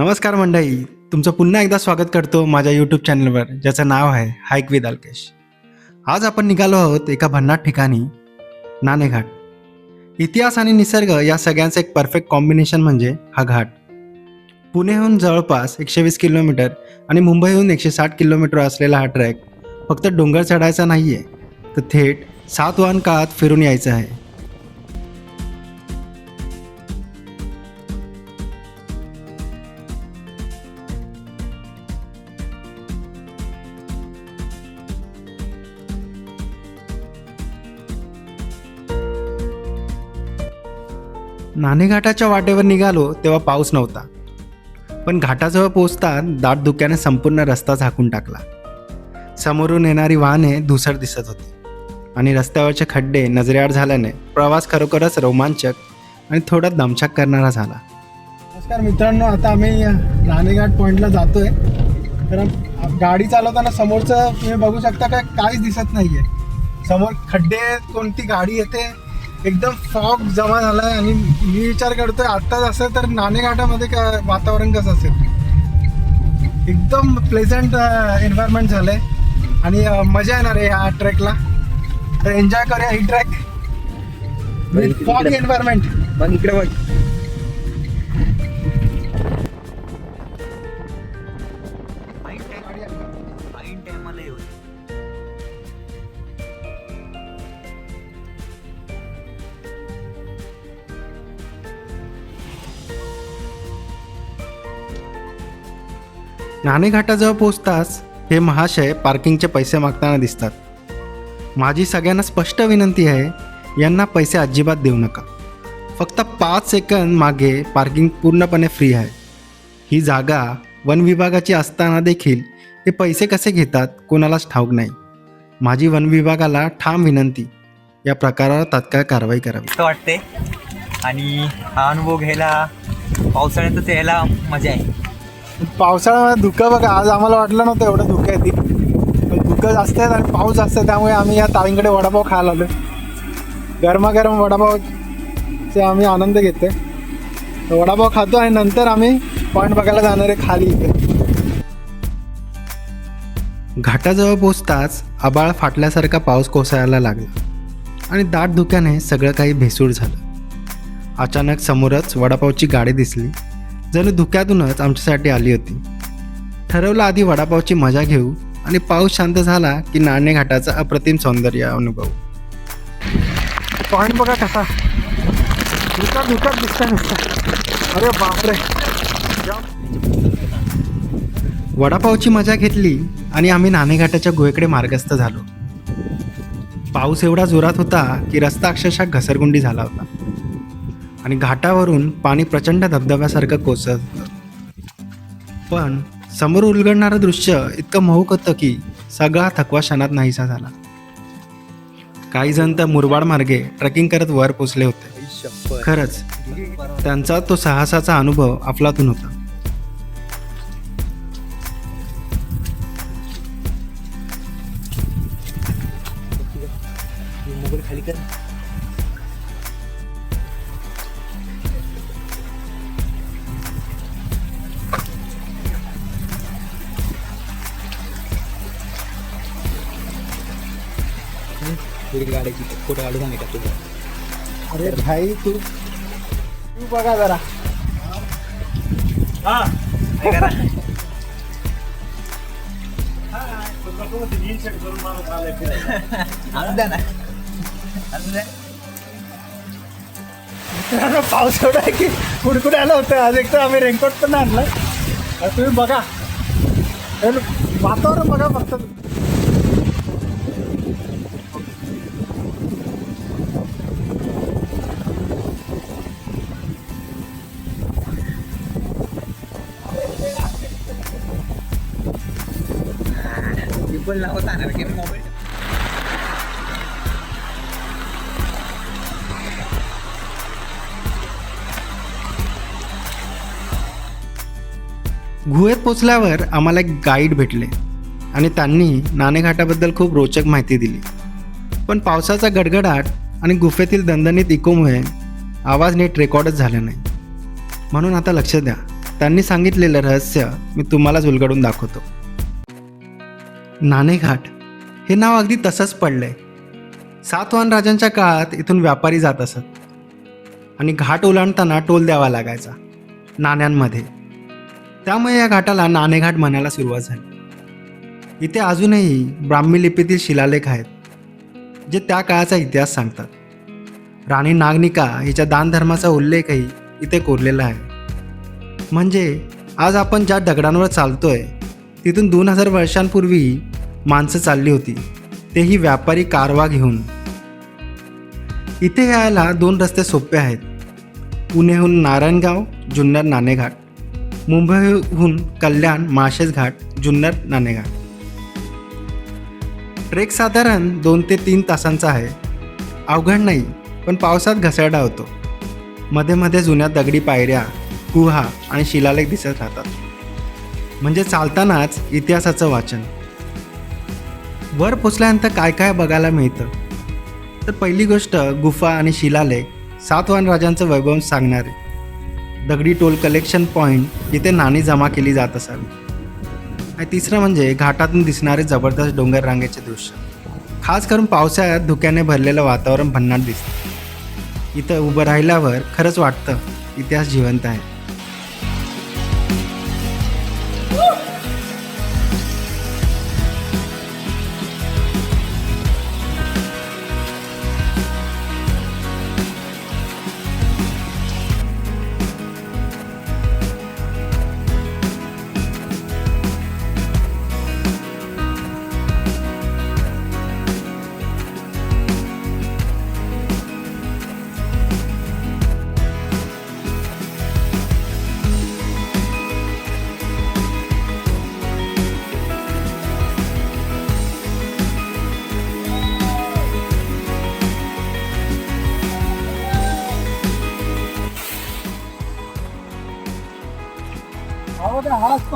नमस्कार मंडळी. तुमचं पुन्हा एकदा स्वागत करतो माझ्या यूट्यूब चॅनलवर ज्याचं नाव आहे हाईक विद अल्केश आज आपण निघालो आहोत एका भन्नाट ठिकाणी नाणेघाट. इतिहास आणि निसर्ग या सगळ्यांचं एक परफेक्ट कॉम्बिनेशन म्हणजे हा घाट. पुणेहून जवळपास एकशे वीस किलोमीटर आणि मुंबईहून एकशे साठ किलोमीटर असलेला हा ट्रॅक फक्त डोंगर चढायचा नाही आहे तर थेट सात वाहन काळात फिरून यायचं आहे. नाणेघाटाच्या वाटेवर निघालो तेव्हा पाऊस नव्हता. पण घाटाजवळ पोचताच दाट धुक्याने संपूर्ण रस्ता झाकून टाकला. समोरून येणारी वाहने धुसर दिसत होती आणि रस्त्यावरचे खड्डे नजरेआड झाल्याने प्रवास खरोखरच रोमांचक आणि थोडा दमछाक करणारा झाला. नमस्कार मित्रांनो आता आम्ही नाणेघाट पॉईंटला जातोय. तर गाडी चालवताना समोरचं तुम्ही बघू शकता काय काहीच दिसत नाहीये. समोर खड्डे कोणती गाडी येते एकदम फॉग जमा झाला आहे आणि मी विचार करतोय आत्ताच असेल तर नाणेघाटामध्ये काय वातावरण कसं असेल? एकदम प्लेझंट एन्व्हायरमेंट झालंय. आणि मजा येणार आहे ह्या ट्रेकला तर एन्जॉय करूया ही ट्रॅक फॉग एन्व्हायरमेंट मग इकडे बघ. नाणेघाटाजवळ पोचताच हे महाशय पार्किंगचे पैसे मागताना दिसतात. माझी सगळ्यांना स्पष्ट विनंती आहे यांना पैसे अजिबात देऊ नका. फक्त पाच सेकंद मागे पार्किंग पूर्णपणे फ्री आहे. ही जागा वन विभागाची असताना देखील ते पैसे कसे घेतात कोणालाच ठाऊक नाही. माझी वन विभागाला ठाम विनंती या प्रकारावर तात्काळ कारवाई करावी. वाटते आणि हा अनुभव घ्यायला पावसाळ्यातच यायला मजा आहे. पावसाळ्यामध्ये धुकं बघा आज आम्हाला वाटलं नव्हतं एवढं धुकं आहे ती. धुकं जास्त आहेत आणि पाऊस जास्त आहे त्यामुळे आम्ही या ताईंकडे वडापाव खायला आलो गरमागरम वडापावचे आम्ही आनंद घेतो आहे वडापाव खातो आणि नंतर आम्ही पॉईंट बघायला जाणार आहे खाली इथे. घाटाजवळ पोचताच आबाळ फाटल्यासारखा पाऊस कोसळायला लागला आणि दाट धुक्याने सगळं काही भेसूळ झालं. अचानक समोरच वडापावची गाडी दिसली. जणू धुक्यातूनच आमच्यासाठी आली होती. ठरवलं आधी वडापावची मजा घेऊ आणि पाऊस शांत झाला की नाणे घाटाचा अप्रतिम सौंदर्य अनुभव. पॉईंट बघा कसा. धुका धुकाच दिसतंय नुसतं. अरे बापरे. वडापावची मजा घेतली आणि आम्ही नाणेघाटाच्या गुहेकडे मार्गस्थ झालो. पाऊस एवढा जोरात होता की रस्ता अक्षरशः घसरगुंडी झाला होता. आणि घाटावरून पाणी प्रचंड धबधब्यासारखं कोसळत. होतं पण समोर उलगडणारं दृश्य इतकं मोहक होतं की सगळा थकवा क्षणात नाहीसा झाला. काही जण तर मुरबाड मार्गे ट्रेकिंग करत वर पोचले होते. खरंच त्यांचा तो साहसाचा अनुभव अफलातून होता. खाली कर गाड्याची फोटो काढू सांग का तुझा अरे भाई तू तू बघा जरा हा मित्रांनो पाऊस एवढा आहे की कुडकुड आलं होतं आज एक तर आम्ही रेनकोट पण आणलं तुम्ही बघा वातावरण बघा फक्त पिंपल नाव होता की गुहेत पोचल्यावर आम्हाला एक गाईड भेटले आणि त्यांनी नाणेघाटाबद्दल खूप रोचक माहिती दिली. पण पावसाचा गडगडाट आणि गुफेतील दणदणीत इकोमुळे आवाज नीट रेकॉर्डच झाला नाही. म्हणून आता लक्ष द्या. त्यांनी सांगितलेलं रहस्य मी तुम्हालाच उलगडून दाखवतो. नाणेघाट हे नाव अगदी तसंच पडलंय. सातवाहन राजांच्या काळात इथून व्यापारी जात असत. आणि घाट ओलांडताना टोल द्यावा लागायचा नाण्यांमध्ये. त्यामुळे या घाटाला नाणेघाट म्हणायला सुरुवात झाली. इथे अजूनही ब्राह्मी लिपीतील शिलालेख आहेत जे त्या काळाचा इतिहास सांगतात. राणी नागनिका हिच्या दानधर्माचा उल्लेखही इथे कोरलेला आहे. म्हणजे आज आपण ज्या दगडांवर चालतोय तिथून दोन हजार वर्षांपूर्वी माणसं चालली होती. तेही व्यापारी कारवा घेऊन. इथे यायला दोन रस्ते सोपे आहेत. पुणेहून नारायणगाव जुन्नर नाणेघाट. मुंबईहून कल्याण माशेस घाट जुन्नर नाणेघाट. ट्रेक साधारण दोन ते तीन तासांचा आहे. अवघड नाही पण पावसात घसरडा होतो. मध्ये मध्ये जुन्या दगडी पायऱ्या गुहा आणि शिलालेख दिसत राहतात. म्हणजे चालतानाच इतिहासाचं वाचन. वर पोचल्यानंतर काय काय बघायला मिळतं? तर पहिली गोष्ट गुफा आणि शिलालेख सातवान राजांचं वैभव सांगणारे. दगडी टोल कलेक्शन पॉईंट जिथे नाणी जमा केली जात असावी. आणि तिसरं म्हणजे घाटातून दिसणारे जबरदस्त डोंगर रांगेचे दृश्य. खास करून पावसाळ्यात धुक्याने भरलेलं वातावरण भन्नाट दिसतं. इथं उभं राहिल्यावर खरंच वाटतं इतिहास जिवंत आहे.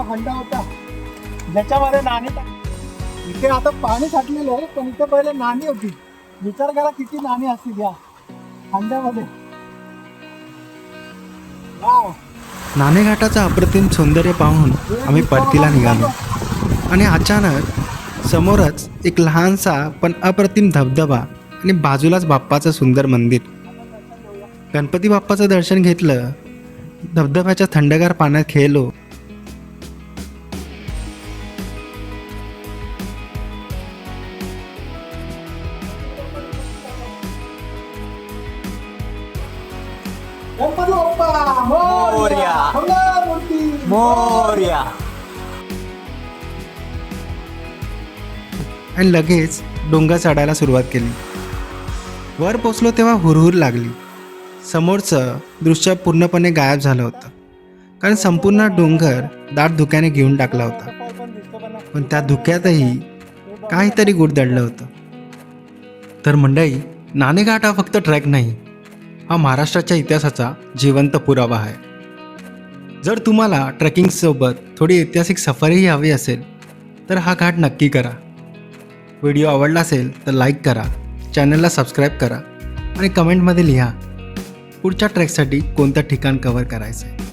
बघा होता ज्याच्यामध्ये नाणी इथे आता पाणी साठलेलं आहे पण इथे पहिले नाणी होती. विचार करा किती नाणी असतील या हंड्यामध्ये नाणेघाटाचं अप्रतिम सौंदर्य पाहून आम्ही परतीला निघालो. आणि अचानक समोरच एक लहानसा पण अप्रतिम धबधबा आणि बाजूलाच बाप्पाचं सुंदर मंदिर. गणपती बाप्पाचं दर्शन घेतलं धबधब्याच्या थंडगार पाण्यात खेळलो. गणपती बाप्पा मोरया. मोरया मंगळमूर्ती मोर्या. आणि लगेच डोंगर चढायला सुरुवात केली. वर पोचलो तेव्हा हुरहुर लागली. समोरचं दृश्य पूर्णपणे गायब झालं होतं. कारण संपूर्ण डोंगर दाट धुक्याने घेऊन टाकला होता. पण त्या धुक्यातही काहीतरी गुड दडलं होतं. तर मंडळी नाणेघाट हा फक्त ट्रॅक नाही हा महाराष्ट्राच्या इतिहासाचा जिवंत पुरावा आहे. जर तुम्हाला ट्रेकिंगसोबत थोडी ऐतिहासिक सफारीही हवी असेल तर हा घाट नक्की करा. व्हिडिओ आवडला असेल तर लाईक करा चॅनलला सबस्क्राईब करा आणि कमेंटमध्ये लिहा पुढच्या ट्रेकसाठी कोणतं ठिकाण कव्हर करायचं आहे